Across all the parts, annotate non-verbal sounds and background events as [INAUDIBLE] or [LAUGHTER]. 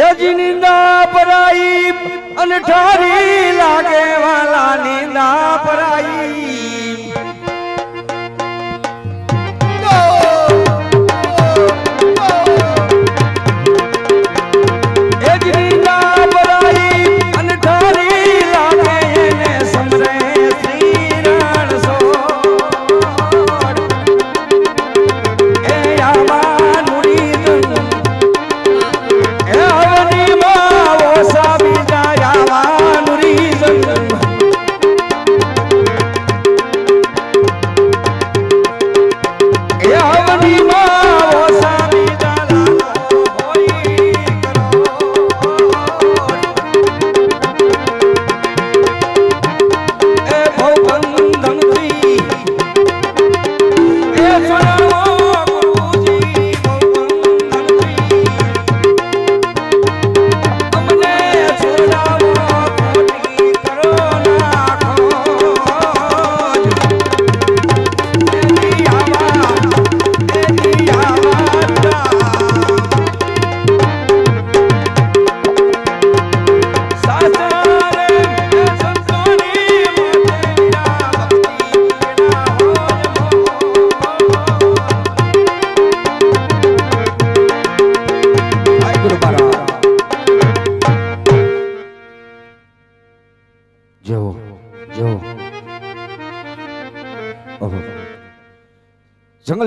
એ જ અને ઠારી લાગે વાલા નિંદા પરાઈ. એ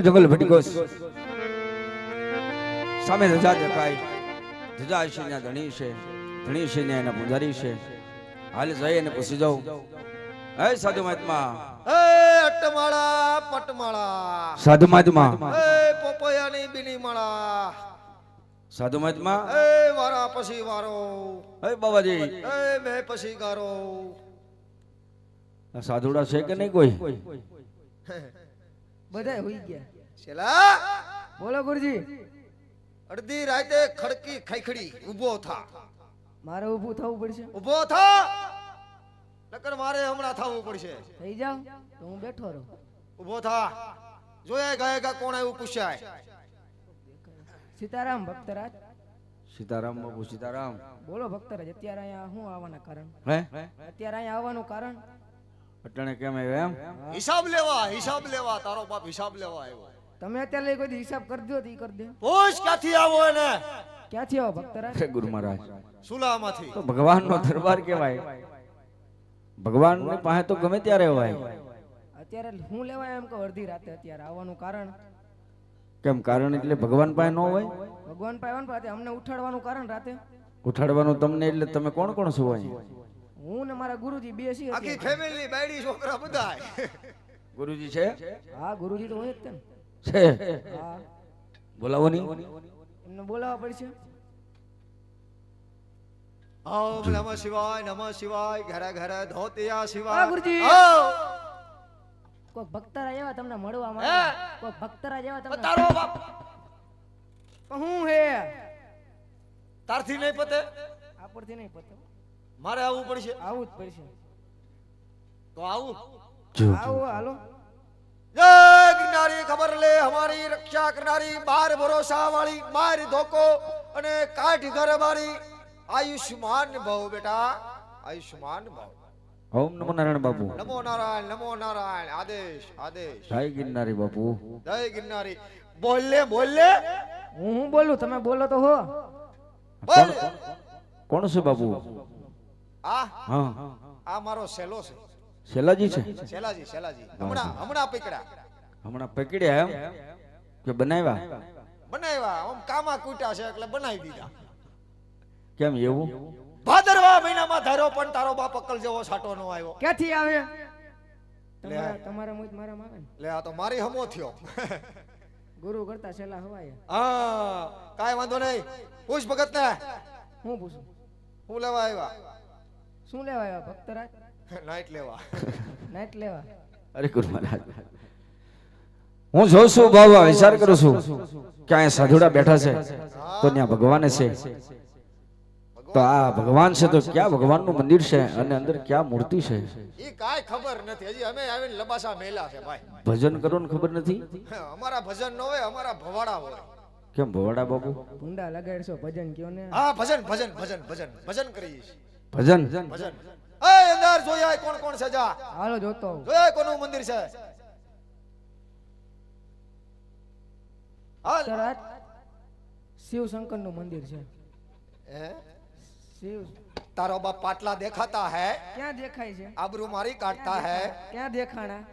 જંગલ ભટકોસ સામે ધજા દેખાય. ધજા છે ને ધણી છે. ધણી છે ને એના પૂજારી છે. હાલ જઈ અને પૂછી જાઉં. હે સાધુ મહાત્મા. એ અટમાળા પટમાળા. સાધુ મહાત્મા. એ પોપૈયાની બીની માળા સાધુ મહાત્મા. એ વારા પછી વારો. હે બાબાજી. એ મે પછી ગારો. સાધુડા છે કે નહીં કોઈ? બધા હોઈ ગયા. છેલા બોલો ગુરુજી. અડધી રાતે ખડકી ખૈખડી ઊભો થા. મારે ઊભું થવું પડશે. ઊભો થા. નકર મારે હમણાં થવું પડશે. થઈ જાવ તો હું બેઠો રહું. ઊભો થા. જોયા ગયા કા કોણ આવ્યું પૂછાય? સીતારામ ભક્તરાજ. સીતારામ બાપુ સીતારામ. બોલો ભક્તરાજ અત્યારે અહીંયા શું આવવાના કારણ? હે? અત્યારે અહીંયા આવવાનું કારણ? અટણે કેમ આવ્યો એમ? હિસાબ લેવા હિસાબ લેવા તારો બાપ હિસાબ લેવા આવ્યો. તમે અત્યારે લઈ કોઈ હિસાબ કરી દો તો કરી દે. પૂછ ક્યાંથી આવો એને? ક્યાંથી આવો ભક્તરાજ? ગુરુ મહારાજ. સુલામાંથી. તો ભગવાનનો દરબાર કહેવાય. ભગવાનની પાસે તો ગમે ત્યારે હોય. અત્યારે હું લેવા એમ કે અડધી રાતે અત્યારે આવવાનું કારણ. કેમ કારણ એટલે ભગવાન પાસે ન હોય? ભગવાન પાસે આવવાનું પણ અમને ઉઠાડવાનું કારણ રાતે. ઉઠાડવાનું તમને એટલે તમે કોણ કોણ છો અહીં? હું ને મારા ગુરુજી બે છીએ આખી. ફેમિલી બાયડી છોકરા બધા ગુરુજી છે? હા ગુરુજી તો હોય જ ને. છે. બોલાવો નહીં એમને બોલાવવા પડશે. ઓમ નમઃ શિવાય નમઃ શિવાય ઘરે ઘરે ધોતિયા શિવાય. ગુરુજી. કોઈ ભક્તરા એવા તમને મળવા માં કોઈ ભક્તરા જેવા તમને તારો બાપ! હું હે? તારથી નહીં પતે? આપડથી નહીં પતે. મારે આવવું પડશે. આવું જ પડશે. તો આવું. આવું આવો હાલો. જય ગિરનારી ખબર લે હમારી રક્ષા કરનારી બાર ભરોસા વાળી માર ધોકો અને કાઠ ઘર મારી આયુષ્માન ભવ બેટા આયુષ્માન ભવ ઓમ નમો નારાયણ બાપુ. નમો નારાયણ નમો નારાયણ આદેશ આદેશ. જય ગિરનારી બાપુ. જય ગિરનારી. બોલ લે હું હું બોલું? તમે બોલો તો હો. બોલ. કોણ છે બાપુ? આ? હા. આ મારો સેલો છે. શેલાજી છે? સેલાજી સેલાજી. હમણાં હમણાં પકડ્યા હમણાં પકડ્યા એમ? કે બનાવ્યા? બનાવ્યા. આમ કામા કૂટ્યા છે એટલે બનાવી દીધા. કેમ એવું? ભાદરવા મહિનામાં ધારો પણ તારો બાપ અકલ જેવો સાટો નો આવ્યો. ક્યાંથી આવે. તમારા તમારા મોજ મારા માં ને. લે આ તો મારી હમો થયો. ગુરુ કરતા છેલ્લા હવાય હા કાંઈ વાંધો નહીં. પૂછ ભગત ને હું પૂછું? હું લેવા આવ્યા? શું લેવા આવ્યા? ભક્તરાજ? [LAUGHS] નાઈટ લેવા. નાઈટ લેવા. અરે ગુરુ મહારાજ હું જોઉં છું બાબા વિચાર કરું છું કે અહીંયા સાધુડા બેઠા છે તો ત્યાં ભગવાન છે. તો આ ભગવાન છે તો ક્યાં ભગવાનનું મંદિર છે અને અંદર ક્યાં મૂર્તિ છે? એ કાંઈ ખબર નથી. હજી અમે આવીને લબાસા મેલા છે ભાઈ. ભજન કરો ને ખબર નથી? અમારા ભજન ન હોય અમારા ભવાડા હોય. કેમ ભવાડા બાપુ? ભૂંડા લગાડશો ભજન કયો ને? હા ભજન ભજન ભજન ભજન ભજન કરીએ ભજન? ભજન. એ અંદર જોયા કોણ કોણ છે જા. હાલો જોતો આવું. જોયા કોનું મંદિર છે. હાલ. તરત શિવ શંકરનું મંદિર છે. હે? શિવ. તારો બાપ પાટલા દેખાતા હે? ક્યાં દેખાય છે? આબરૂ મારી કાઢતા હે? ક્યાં દેખાણા?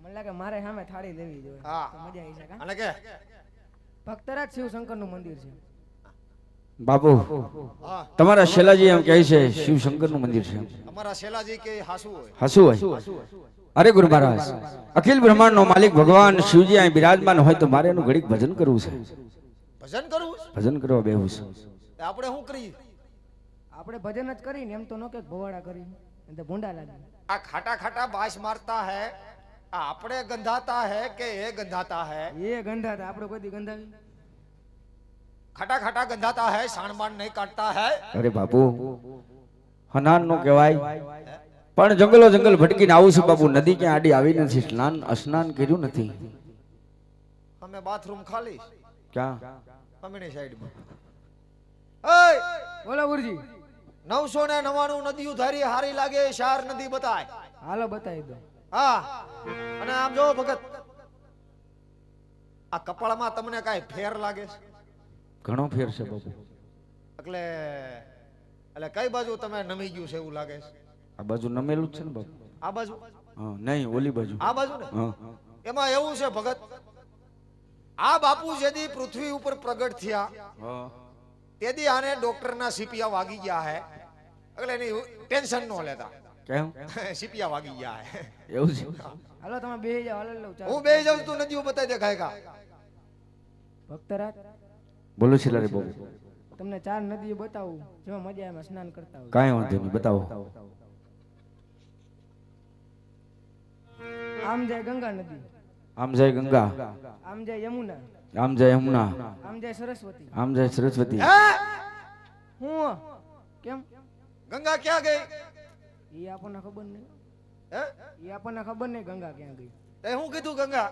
મને લાગે મારે સામે થાળી લેવી જોઈએ. હા. મજા આવી શકે અને કે? ભક્તરાજ શિવ શંકરનું મંદિર છે. બાપુ હા. તમારા શેલાજી એમ કહે છે શિવ શંકરનું મંદિર છે. અમારા શેલાજી કે હાસુ હોય. હસુ હોય. અરે ગુરુ મહારાજ અખિલ બ્રહ્માંડ નો માલિક ભગવાન શિવજી અહીં બિરાજમાન હોય તો મારે એનું ઘડીક ભજન કરવું છે. ભજન કરવું ભજન કરવા બેહું છે. આપણે શું કરીએ? આપણે ભજન જ કરીને એમ તો ન કે ભવાડા કરી એમ તો ભૂંડા લાગે. આ ખાટા ખાટા બાસ મારતા હે આ આપણે ગંધાતા હે કે એ ગંધાતા હે? એ ગંધાતા આપણે કોઈ ગંધાવી. ખાટા ખાટા ગંધાતા હે સાણબાણ નહીં કાઢતા હે? અરે બાપુ હનાન નો કહેવાય પણ જંગલો જંગલ ભટકીને આવું છું બાપુ નદી ક્યાં આડી આવી નથી સ્નાન સ્નાન કર્યું નથી. અમે બાથરૂમ ખાલી ક્યાં? અમીની સાઈડમાં. એય બોલો ગુરુજી. નવસો ને નવાણું નદીઓ ધારી હારી લાગે શાર નદી બતાય. હાલો બતાવી દો. હા. અને આમ જો ભગત આ કપાળમાં તમને કાંઈ ફેર લાગે છે? ઘણો ફેર છે બાપુ એટલે એટલે કઈ બાજુ તમે નમી ગયું છે એવું લાગે છે? આ બાજુ નમેલું છે ને બાપુ? આ બાજુ? હા નહીં ઓલી બાજુ. આ બાજુ ને? એમાં એવું છે ભગત આ બાપુ જેદી પૃથ્વી ઉપર પ્રગટ થયા તેદી આને ડોક્ટરના સીપિયા વાગી ગયા હે. એટલે એની ટેન્શન નો લેતા. કેમ? [LAUGHS] સીપિયા વાગી ગયા હે. એવું છે? હાલો તમે બે જાવ હાલો લઉં હું બે જાઉં તું નદીઓ બતાવી દે ખાય કા ભક્તરાજ બોલો છે લારે બાપુ. તમને ચાર નદીઓ બતાવું જેમાં મજા એમાં સ્નાન કરતા હોય. કાંઈ વાંધો નહીં બતાવો. આમ જાય ગંગા નદી. આમ જાય ગંગા. આમ જાય યમુના. આમ જાય યમુના. આમ જાય સરસ્વતી. આમ જાય સરસ્વતી. હું? કેમ? ગંગા ક્યાં ગઈ? એ આપણને ખબર નહીં. હે? એ આપણને ખબર નહીં ગંગા ક્યાં ગઈ. તે હું કીધું ગંગા?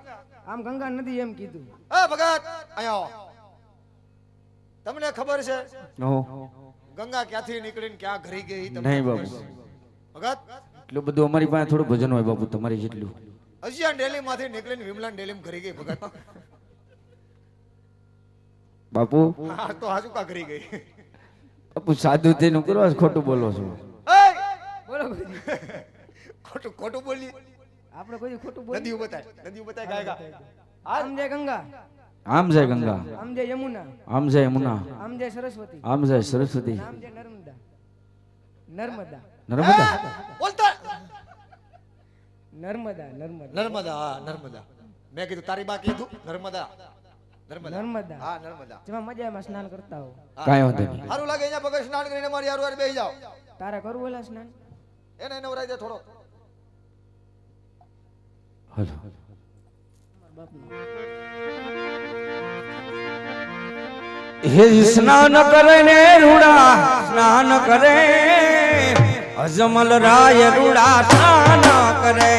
આમ ગંગા નદી એમ કીધું. એ ભગત આયો તમને ખબર છે? ઓહો ગંગા ક્યાંથી નીકળીને ક્યાં ઘરી ગઈ? તમને નહીં બાબુ. બાપુ. ભગત? એટલું બધું અમારી પાસે થોડું ભજન હોય બાપુ તમારી જેટલું. અજિયાન ડેલી માંથી નીકળીને વિમલાન ડેલી ઘરી ગઈ ભગત. બાપુ? હા તો હાજુ કા ઘરી ગઈ? બાપુ સાધુ થઈને કરો ખોટું બોલો છો. બોલો ખોટું ખોટું બોલી આપણે કોઈ ખોટું બોલી નદીઓ બતાય નદીઓ બતાય ગાયગા આમ જાય ગંગા. આમ જાય ગંગા. આમ જાય યમુના. આમ જાય યમુના. આમ જય સરસ્વતી. આમ જાય સરસ્વતી. આમ જય નર્મદા. નર્મદા. નર્મદા? બોલતા નર્મદા નર્મદા. નર્મદા હા નર્મદા. મેં કીધું તારી બા કીધું નર્મદા. નર્મદા. હા નર્મદા. જેમાં મજા એમાં સ્નાન કરતા હો. કાંઈ વાંધો નહીં. સારું લાગે અહીંયા પગે સ્નાન કરીને મારી હારું હારું બેસી જાઓ. તારે કરવું એલા સ્નાન? એને નવરાઈ દે થોડો હલો. હે સ્નાન કરે ને રૂડા સ્નાન કરે અજમલ રાય રૂડા સ્નાન કરે.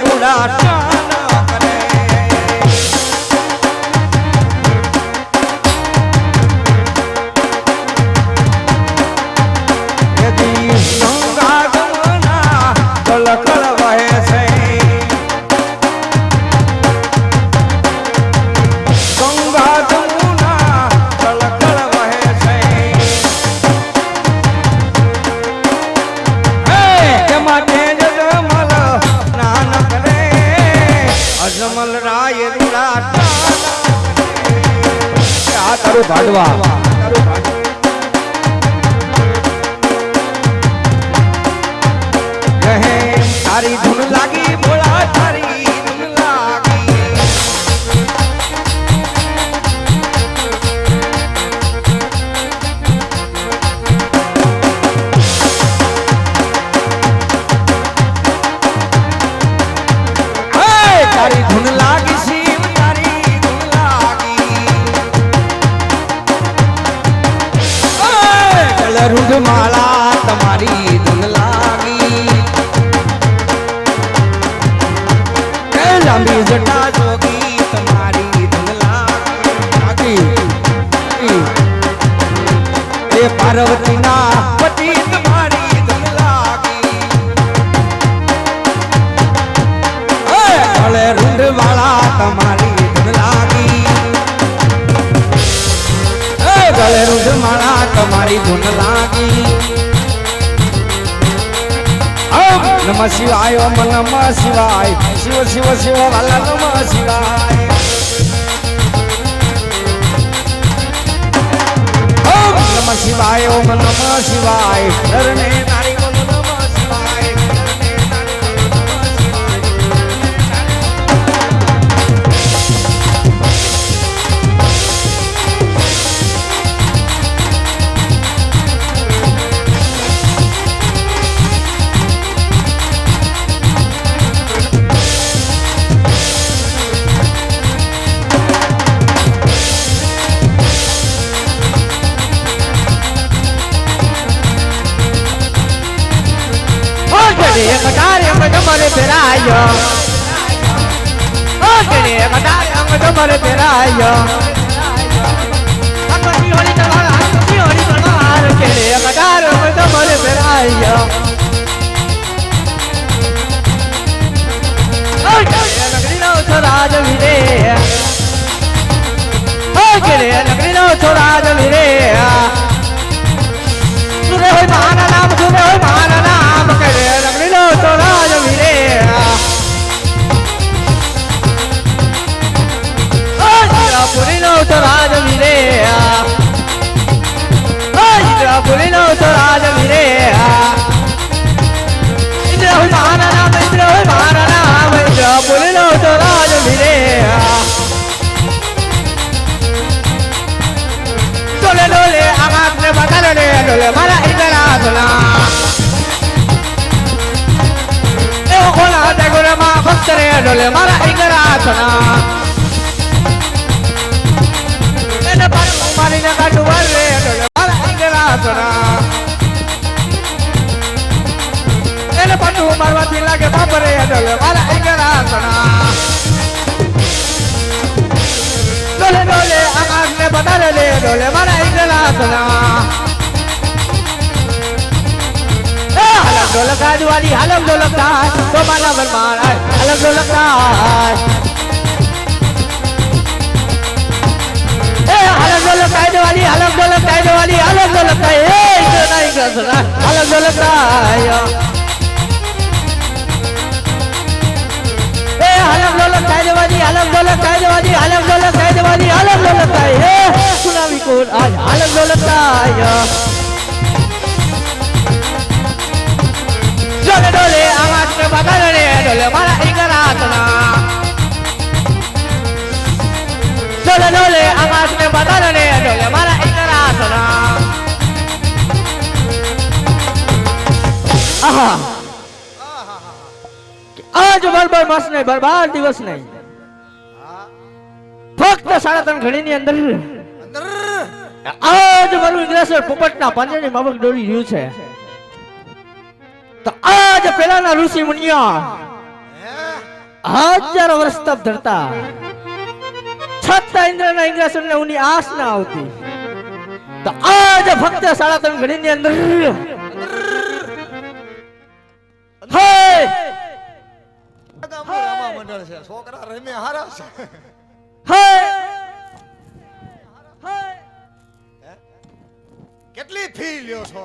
રૂડા તારું ભાડવા તારું ભાડવા. રૂઢમાળા તમારી ધૂન લાગી. લાંબી જટા જોગી તમારી ધૂન લાગી. એ પાર્વતી શિવાય નમઃ શિવાય. શિવ શિવ શિવ વાલા નમઃ શિવાય. નમઃ શિવાય ઓમ નમઃ કટારે અંગ તમારે ફેરાયો ઓગણે લગડીનો છોરાજ વિરે ડોલે મારા ઈદરા ધોલા એવો ખોલા તે ગુરે માં ભક્ત રે ડોલે મારા ઈદરા ધોલા એને પર મારી ને કાટુ વર ડોલે મારા ઈદરા ધોલા એને પટુ મારવાથી લાગે બાપરે ડોલે મારા ઈદરા ધોલા ડોલે ડોલે આકાશ ને બદલ રે ડોલે મારા ઈદરા સુના હાલમ ઢોલક રાજવાડી હાલમ ઢોલક થાય તો માલા વરમાણ હાલમ ઢોલક એ હાલમ ઢોલક કાયદવાડી હાલમ ઢોલક કાયદવાડી હાલમ ઢોલક થાય એ ઇન્દ્ર ના ઇન્દ્ર સદા હાલમ ઢોલક એ હાલમ ઢોલક કાયદવાડી હાલમ ઢોલક કાયદવાડી હાલમ ઢોલક કાયદવાડી હાલમ ઢોલક થાય એ સુનાવી કોણ આજ હાલમ ઢોલક થાય ડોલે ડોલે આવાજ ને બદલ રે ડોલે મારા ઈગરા તના ડોલે ડોલે આવાજ ને બદલ રે ડોલે મારા ઈગરા તના આહા. આજ બરબર માસ નહીં બરબાર દિવસ નહીં. ફક્ત સાડા ત્રણ ઘડી ની અંદર. અંદર. આજ મારું ઇંગ્રેસર પોપટના પાંજરની માફક દોડી રહ્યું છે. તો આજ પેલાના ઋષિ મુનિયા હજારો વર્ષ તપ ધરતા. છતાં ઇન્દ્રના ઇંગ્રેસર ને ઉની આસ ના આવતી. તો આજ ફક્ત સાડા ત્રણ ઘડી ની અંદર છોકરા રમે કેટલી ફી લ્યો છો?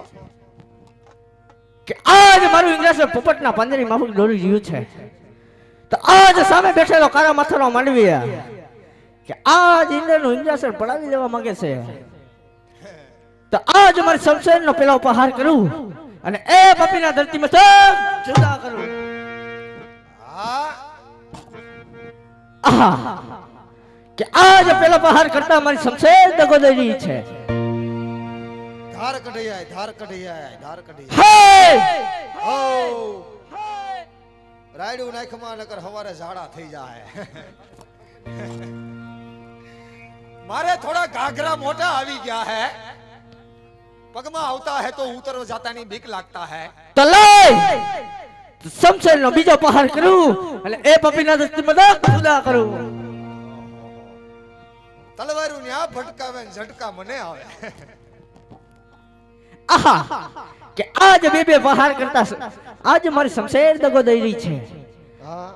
કે આજ મારું ઇંગ્રેસર પોપટના પાંજરી માફક દોરી રહ્યું છે. તો આજ સામે બેઠેલો કારા માથાનો માંડવી કે આજ ઇન્દ્રનું ઇંગ્રેસર પડાવી દેવા માંગે છે. તો આજ મારે શમશેરનો પેલો ઉપહાર કરું અને એ બાપીના ધરતીમાં સબ જુદા કરું. કે આજ પેલો પહાર કરતા મારી શમશેર દગો છે. ધાર કઢી આય ધાર કઢી આય ધાર કઢી હે ઓ રાયડું નાખમાં નકર હવારે ઝાડા થઈ જાય મારે થોડા ઘાઘરા મોટા આવી ગયા હે પગમાં આવતા હે તો ઉતર જાતાની બીક લાગતા હે તો લઈ સમસેર નો બીજો પહાડ કરું એટલે એ પપીના દસ્તીમાં મદદ ખુદા કરું તલવારું ન્યા ફટકાવે ને ઝટકા મને આવે આહા કે આજ બે બે પહાડ કરતા આજ મારી શમશેર દગો દઈ રહી છે. હા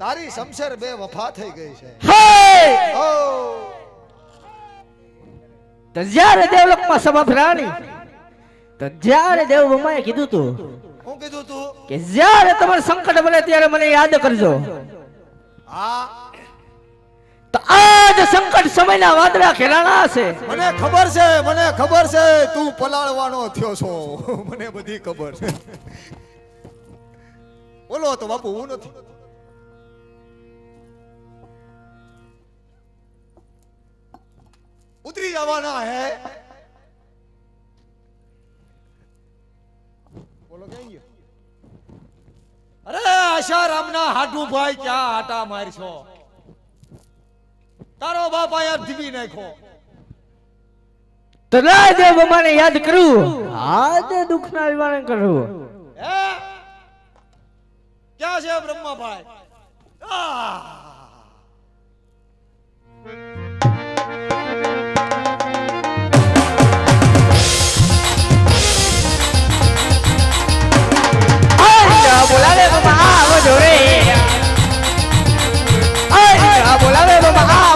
તારી શમશેર બે વફા થઈ ગઈ છે. હે! ઓ તો જ્યારે દેવલોકમાં સભા ભરાણી તો જ્યારે દેવ બમાએ કીધું તું હું કીધું તું? કે જ્યારે તમારે સંકટ બને ત્યારે મને યાદ કરજો. હા આજ સંકટ સમયના વાદળા ખેલાણા છે. મને ખબર છે, મને ખબર છે, તું પલાળવાનો થયો છો. [LAUGHS] મને બધી ખબર છે. [LAUGHS] બોલો તો બાપુ, હું નથી. ઉતરી જવાના હે. બોલો, ક્યાં ગયો? અરે આશારામના હાડુભાઈ ક્યાં આટા મારશો? તારો બાપ અહીંયા ધીમી નાખો. તો ના દેવ બમાને યાદ કરું. આજ દુઃખના નિવારણ કરું. હે? ક્યાં છે બ્રહ્માભાઈ? આહ! આય બોલાવે બાબા આવજો રે આય બોલાવે બાબા આવજો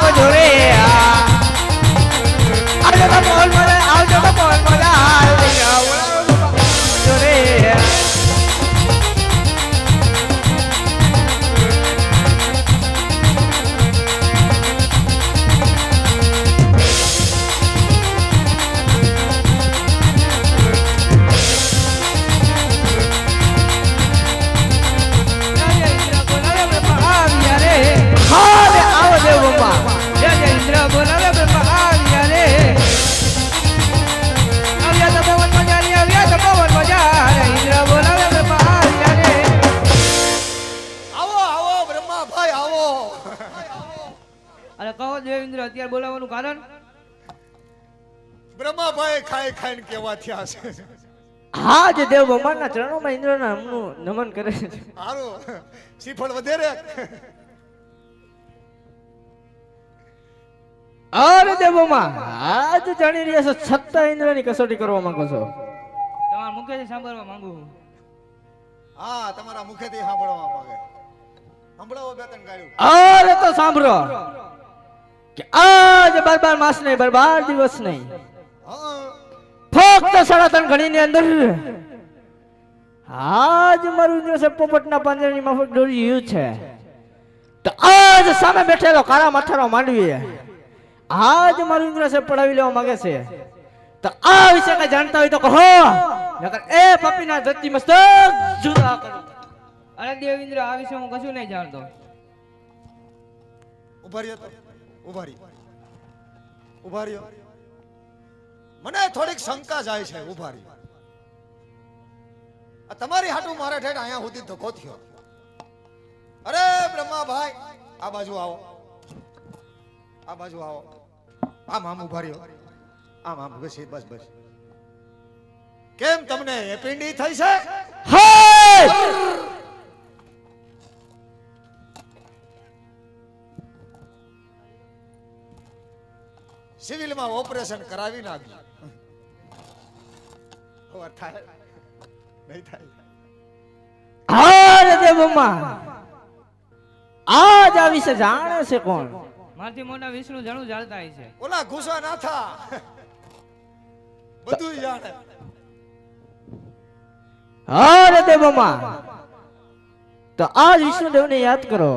ખાઈને થયા છે? હા જે દેવ ભગવાનના ચરણોમાં ઇન્દ્રના હમનું નમન કરે છે. સારું શ્રીફળ વધેરે. અરે દેવોમાં આજ જાણી રહ્યા છો છતાં ઇન્દ્રની કસોટી કરવા માંગો છો? તમારા મુખેથી સાંભળવા માંગુ છું હા તમારા મુખેથી સાંભળવા માંગે. સંભળાવો બે ત્રણ ગાયું. અરે તો સાંભળો. કે આજ બરબાર બાર માસ નહીં બરબાર બાર દિવસ નહીં. ફક્ત સાડા ત્રણ ઘડીની અંદર. આજ મારું ઇન્દ્ર છે પોપટના પાંજરાની માફક દોરી ગયું છે. તો આજ સામે બેઠેલો કાળા મથારો માંડવી આજ મારું ઇન્દ્ર છે પડાવી લેવા માંગે છે. તો આ વિશે કઈ જાણતા હોય તો કહો. નકર એ પપીના ધરતી મસ્તક જુદા કરો. અરે દેવેન્દ્ર આ વિશે હું કશું નહીં જાણતો. ઉભારી ઉભારી તો. મને થોડીક શંકા જાય છે ઊભા રહી આ તમારી હાટું મારે ઠેઠ અહીંયા સુધી ધક્કો થયો. અરે બ્રહ્માભાઈ, આ બાજુ આવો. આ બાજુ આવો. આમ આમ ઊભા રહ્યો. આમ આમ બસ બસ બસ. કેમ તમને એપિંડી થઈ છે? હે! સિવિલમાં ઓપરેશન કરાવી નાખજો નહીં થાય. હારે દેવમાં આજ આ વિશે જાણે છે કોણ? મારથી મોટા વિષ્ણુ જણું જાણતા હશે ઓલા ગુસ્સા ના થા. બધું જાણે. હારે દેવમાં તો આજ વિષ્ણુદેવને યાદ કરો.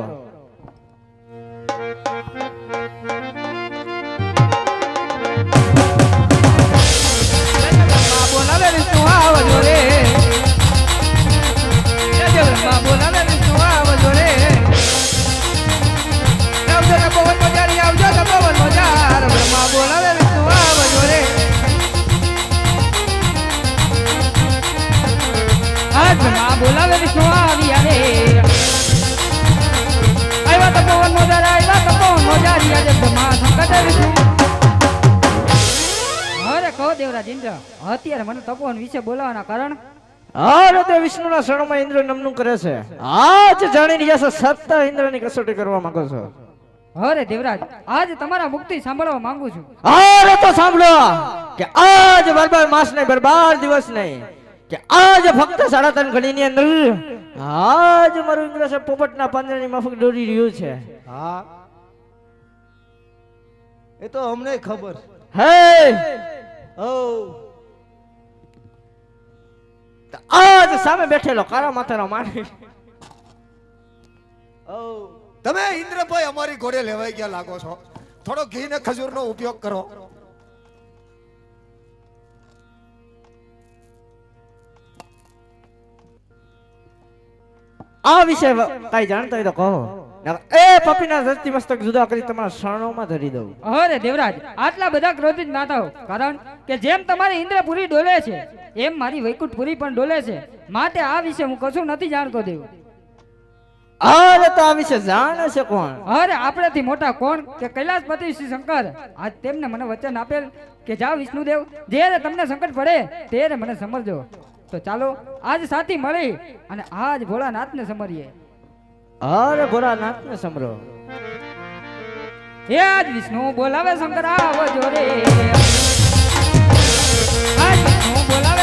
આવજો રે. બોલાવે વિષ્ણુ, આવજો રે. આવજો ને પવન મજારી આવજો ને પવન મજાર બ્રહ્મા, બોલાવે વિષ્ણુ, આવજો રે. આ બ્રહ્મા, બોલાવે વિષ્ણુ આવ્યા રે આવ્યા તો પવન મજાર આવ્યા તો પવન મજારી આજે બ્રહ્મા સંકટ વિષ્ણુ. કહો દેવરાજ ઇન્દ્ર અત્યારે મને તપોવન વિશે બોલાવવાના કારણ? અરે તે વિષ્ણુના શરણમાં ઇન્દ્ર નમનું કરે છે. આજ જાણી રહ્યા સત્તા ઇન્દ્રની કસોટી કરવા માંગો છો. અરે દેવરાજ આજ તમારા મુક્તિ સાંભળવા માંગુ છું. અરે તો સાંભળો કે આજ બરબાર માસ નહીં બરબાર દિવસ નહીં કે આજ ફક્ત સાડા ત્રણ ઘડીની અંદર આજ મારું ઇંગ્રેજ પોપટના પાંદડાની માફક દોરી રહ્યું છે. હા. એ તો અમને ખબર. હે આજ સામે બેઠેલો કારા માથાનો માણસ. તમે ઇન્દ્રભાઈ અમારી ઘોડે લેવાઈ ગયા લાગો છો. થોડો ઘી ને ખજૂરનો ઉપયોગ કરો. આ વિશે કઈ જાણતા હોય તો કહો. એ પપીના ધરતી મસ્તક જુદા કરી તમારા શરણોમાં ધરી દઉં. અરે દેવરાજ આટલા બધા ક્રોધિત ના થાઓ. કારણ કે જેમ તમારી ઇન્દ્રપુરી ડોલે છે એમ મારી વૈકુંઠપુરી પણ ડોલે છે. માટે આ વિશે હું કશું નથી જાણતો દેવ. અરે તો આ વિશે જાણે છે કોણ? અરે આપણાથી મોટા કોણ? કે કૈલાસપતિ શ્રી શંકર? આજ તેમને મને વચન આપેલ કે જાઓ વિષ્ણુદેવ જ્યારે તમને સંકટ પડે ત્યારે મને સમરજો તો ચાલો આજ સાથી મળી અને આજ ભોળાનાથને સમરીએ. અરે ભોળાનાથ ને સમરો હે આજ વિષ્ણુ બોલાવે શંકર આવજો રે. વિષ્ણુ બોલાવે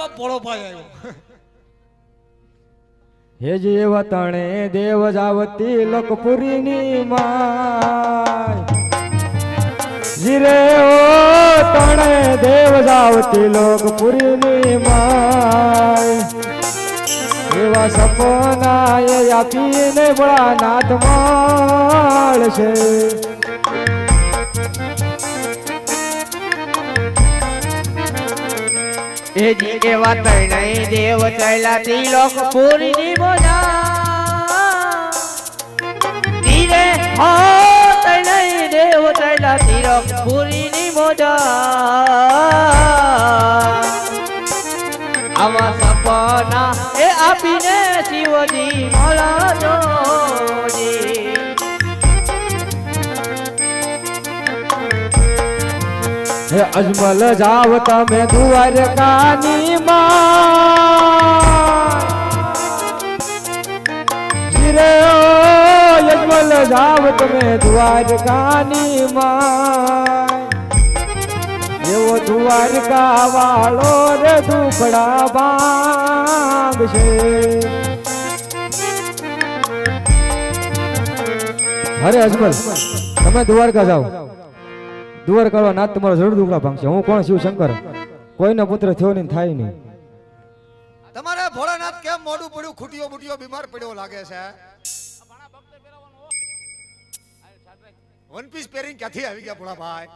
આવ્યો. હે જીવ તણે દેવ જાવતી લોકપુરીની માય. જીરે O તણે Dev જાવતી લોકપુરીની my. એવા સપના એ આપીને બળા નાથ મળશે. એ જી એવા તૈણય દેવ ચૈલા તિલોક પૂરી ની મોજા. ધીરે હો તૈણય દેવ ચૈલા તિલોક પૂરી ની મોજા. આવા સપના એ આપીને શિવજી મળા જોજી. અજમલ જાવ તમે દ્વારકાની માં અજમલ જાવ તમે દ્વારકાની માં એવો દ્વારકા વાળો રે દુખડા બાગ છે અરે અજમલ, તમે દ્વારકા જાઓ. દુવાર કરવા નાથ તમારા જરૂર દુખડા ભાંગશે. હું કોણ શિવ શંકર? કોઈનો પુત્ર થયો નહીં થાય નહીં. તમારે ભોળાનાથ કેમ મોડું પડ્યું? ખૂટીઓ બુટીઓ બીમાર પડ્યો લાગે છે. વન પીસ પહેરીને ક્યાંથી આવી ગયા ભોળા ભાઈ?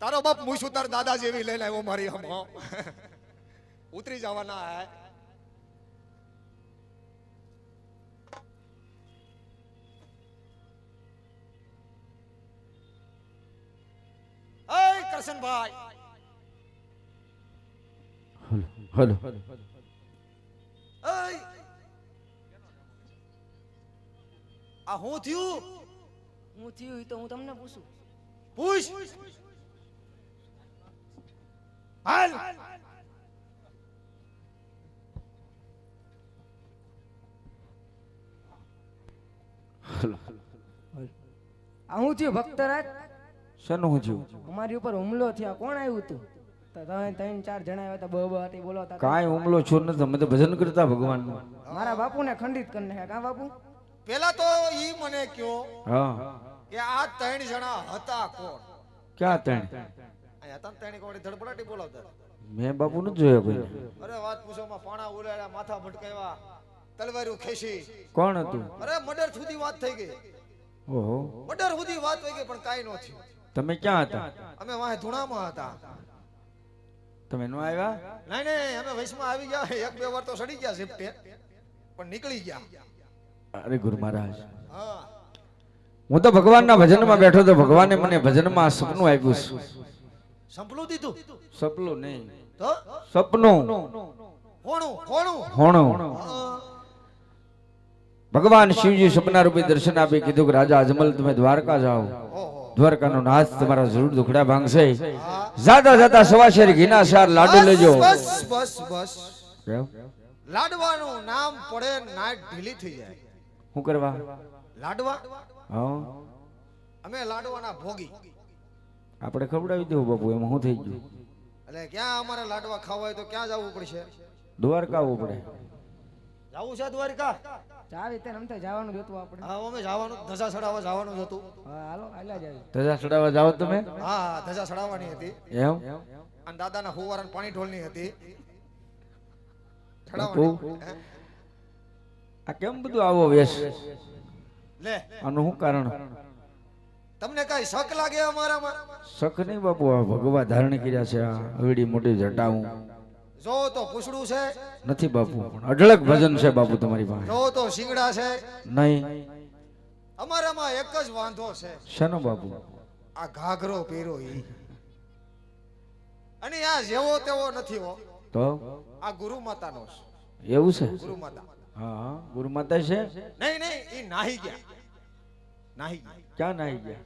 તારો બાપ મુશ ઉતાર દાદા જેવી લઈને આવ્યો મારી હમો. [LAUGHS] ઉતરી જવાના હે. એ હલો આ હું થયું? હું થયું તો હું તમને પૂછું. પૂછ! હાલ! હું થયું ભક્તરાજ? શેનું અમારી ઉપર હુમલો થયા. કોણ આવ્યું તું? તો તમે ત્રણ ચાર જણા આવ્યા હતા. બહુ બોલાવતા કાંઈ હુમલો છો નથી અમે તો ભજન કરતા ભગવાનનું મારા બાપુને ખંડિત કરી નાખ્યા. કા બાપુ? પેલા તો ઈ મને કયો હા. કે આ ત્રણ જણા હતા કોણ? ક્યાં ત્રણ? અહીંયા હતા ને ત્રણ કોણ ધડપડાટી બોલાવતા મેં બાપુ નથી જોયા અરે વાત પૂછો માં પાણા ઉડાડ્યા માથા ભટકાવ્યા તલવારીઓ ખેંચી. કોણ હતું? અરે મર્ડર સુધી વાત થઈ ગઈ. ઓહો. મર્ડર સુધી વાત થઈ ગઈ પણ કાઈ નથી થયું. તમે ક્યાં હતા? અમે વાહે ધૂણામાં હતા. તમે નો આવ્યા? નહીં નહીં અમે વૈશમાં આવી ગયા. એક બે વાર તો સડી ગયા શિફ્ટે પણ નીકળી ગયા. અરે ગુરુ મહારાજ. હું. તો ભગવાનના ભજનમાં બેઠો તો ભગવાને મને ભજનમાં સપનું આપ્યું છે. સપનું દીધું? સપનું નહીં. તો? સપનું. હોણું હોણું. હોણું. ભગવાન શિવજી સપના રૂપે દર્શન આપી કીધું કે રાજા અજમલ તમે દ્વારકા જાઓ. દ્વારકાનો નાથ તમારા જરૂર દુખડા ભાંગશે. જાતા જાતા સવાશેર ઘીના સાર લાડુ લેજો. બસ બસ બસ. લાડવાનું નામ પડે નાઈટ ઢીલી થઈ જાય. શું કરવા? લાડવા? હા અમે લાડવાના ભોગી. આપણે ખવડાવી દેવું બાપુ એમાં શું થઈ ગયું? એટલે ક્યાં અમારે લાડવા ખાવા હોય તો ક્યાં જવું પડશે? દ્વારકા આવવું પડે. જવું છે દ્વારિકા? ચાવી તે નમતે જવાનું જોતું આપણે. હા અમે જવાનું ધજા ચડાવવા જવાનું જ હતું. હા હાલો આલા જાય ધજા ચડાવવા જાઓ તમે? હા હા, ધજા ચડાવવાની હતી. એમ? અને દાદાના ફુવારા પાણી ઢોલની હતી. ચડાવવાની. આ કેમ બધું આવો વેશ લે. આનું શું કારણ? તમને કઈ શક લાગે અમારામાં? શક નહીં બાપુ આ ભગવા ધારણ કર્યા છે આ હવેડી મોટી જટાવું જો તો પૂછડું છે. નથી બાપુ પણ અઢળક ભજન છે બાપુ તમારી પાસે. જો તો શિંગડા છે. નહીં. અમારામાં એક જ વાંધો છે. શેનો બાપુ? આ ઘાઘરો પહેરો ઈ અને આ જેવો તેવો નથી હો. તો? આ ગુરુ માતાનો છે. એવું છે? ગુરુ માતા. હા ગુરુ માતા છે? નહીં નહીં ઈ નાહી ગયા. નાહી ગયા. ક્યાં નાહી ગયા?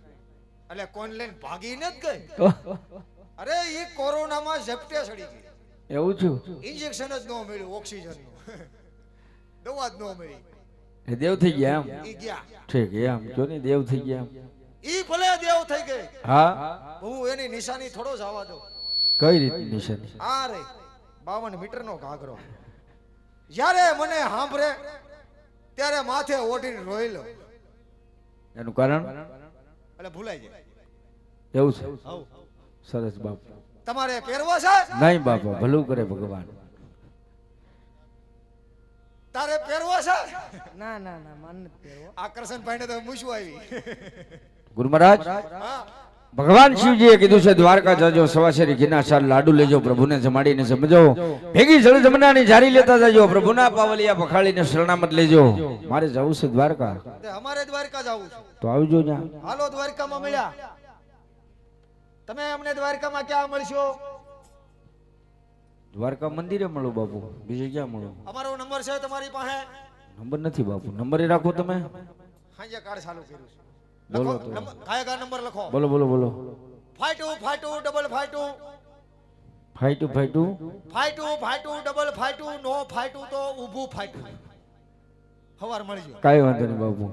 એટલે કોણ લઈને ભાગીને જ ગઈ? અરે એ કોરોનામાં ઝપટે સડી ગઈ. એવું છું? ઇન્જેક્શન જ ન મળ્યું ઓક્સિજન દવા જ ન મળી. એ દેવ થઈ ગયા એમ? ગયા. ઠીક એમ. જો ને દેવ થઈ ગયા એમ. ઈ ભલે દેવ થઈ ગઈ. હા? હું એની નિશાની થોડો જ આવવા દો કઈ રીતની નિશાની? આ રે બાવન મીટર નો ઘાઘરો. જ્યારે મને સાંભળે ત્યારે માથે ઓઢીને રોઈ લો. એનું કારણ? એટલે ભૂલાઈ જાય. એવું છે. સરસ બાપુ. તમારે પહેરવો છે? નહીં બાપા ભલું કરે ભગવાન. તારે પહેરવો છે? ના ના ના માન નથી પહેરવો આકર્ષણ ભાઈને તો મૂછું આવી. ગુરુ મહારાજ ભગવાન શિવજીએ કીધું છે દ્વારકા જજો સવાશેરી ઘીના ચાર લાડુ લેજો પ્રભુને જમાડીને સમજો ભેગી જળ જમનાની જારી લેતા જજો પ્રભુના પાવલિયા પખાળીને શરણામત લેજો. મારે જવું છે દ્વારકા. અમારે દ્વારકા જવું છે. તો આવજો ત્યાં હાલો દ્વારકામાં મળ્યા. તમે અમને દ્વારકામાં ક્યાં મળશો? દ્વારકા મંદિરે મળો બાપુ. બીજે ક્યાં મળો? અમારો નંબર છે તમારી પાસે? નંબર નથી બાપુ. નંબર એ રાખો તમે. હાજે કાર્ડ ચાલુ કર્યું છે. બોલો તો. ગાયકા નંબર લખો. બોલો બોલો બોલો. Five two five two double five two five two five two five two five two double five two નો ફાઈટુ તો ઊભું ફાઈટુ હવાર સવાર મળજો કાંઈ વાંધો નહીં બાપુ.